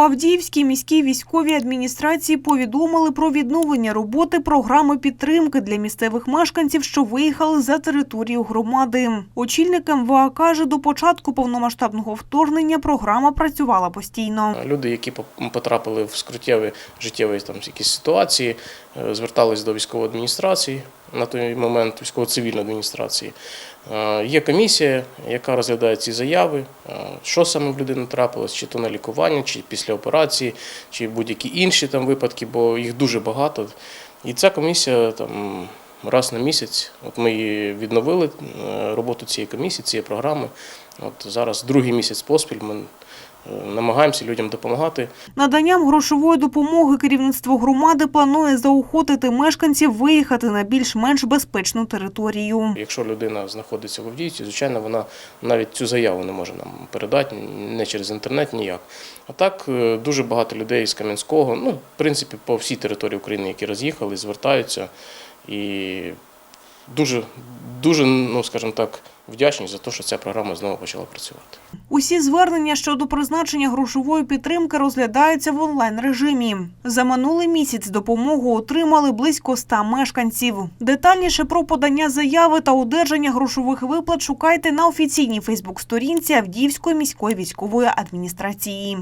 Авдіївській міській військовій адміністрації повідомили про відновлення роботи програми підтримки для місцевих мешканців, що виїхали за територію громади. Очільник МВА каже, до початку повномасштабного вторгнення програма працювала постійно. Люди, які потрапили в скруттєві життєві там якісь ситуації, е, звертались до військової адміністрації на той момент військово-цивільної адміністрації. Е, Є комісія, яка розглядає ці заяви, е, що саме в людини трапилось, чи то на лікування, чи після операції, чи будь-які інші там випадки, бо їх дуже багато. І ця комісія там раз на місяць. От ми її відновили е, роботу цієї комісії, цієї програми. От зараз другий місяць поспіль ми е, намагаємося людям допомагати. Наданням грошової допомоги керівництво громади планує заохотити мешканців виїхати на більш-менш безпечну територію. Якщо людина знаходиться в Авдіївці, звичайно, вона навіть цю заяву не може нам передати не через інтернет, ніяк. А так е, дуже багато людей з Кам'янського, ну, в принципі, по всій території України, які роз'їхали, звертаються і дуже, дуже, ну скажімо так, вдячні за те, що ця програма знову почала працювати. Усі звернення щодо призначення грошової підтримки розглядаються в онлайн-режимі. За минулий місяць допомогу отримали близько 100 мешканців. Детальніше про подання заяви та одержання грошових виплат шукайте на офіційній Фейсбук-сторінці Авдіївської міської військової адміністрації.